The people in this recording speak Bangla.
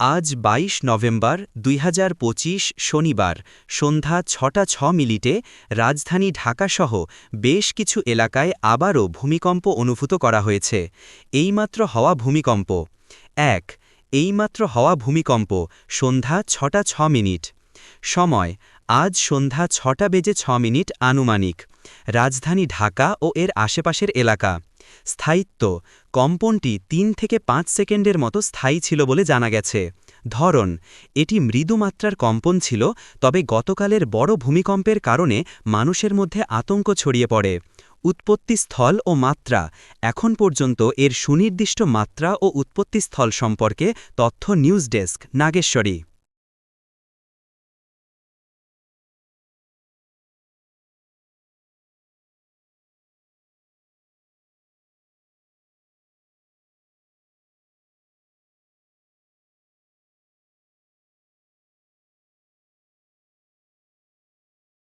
আজ ২২ নভেম্বর দুই হাজার পঁচিশ শনিবার, সন্ধ্যা ছটা ছ মিনিটে রাজধানী ঢাকাসহ বেশ কিছু এলাকায় আবারও ভূমিকম্প অনুভূত করা হয়েছে। এইমাত্র হওয়া ভূমিকম্প। এক, এইমাত্র হওয়া ভূমিকম্প, সন্ধ্যা ছটা ছ মিনিট। সময়, আজ সন্ধ্যা ছটা বেজে ছ মিনিট আনুমানিক। রাজধানী ঢাকা ও এর আশেপাশের এলাকা। স্থায়িত্ব। কম্পনটি তিন থেকে পাঁচ সেকেন্ডের মতো স্থায়ী ছিল বলে জানা গেছে। ধরন, এটি মৃদু মাত্রার কম্পন ছিল, তবে গতকালের বড় ভূমিকম্পের কারণে মানুষের মধ্যে আতঙ্ক ছড়িয়ে পড়ে। উৎপত্তিস্থল ও মাত্রা, এখন পর্যন্ত এর সুনির্দিষ্ট মাত্রা ও উৎপত্তিস্থল সম্পর্কে তথ্য নিউজ ডেস্ক নাগেশ্বরী।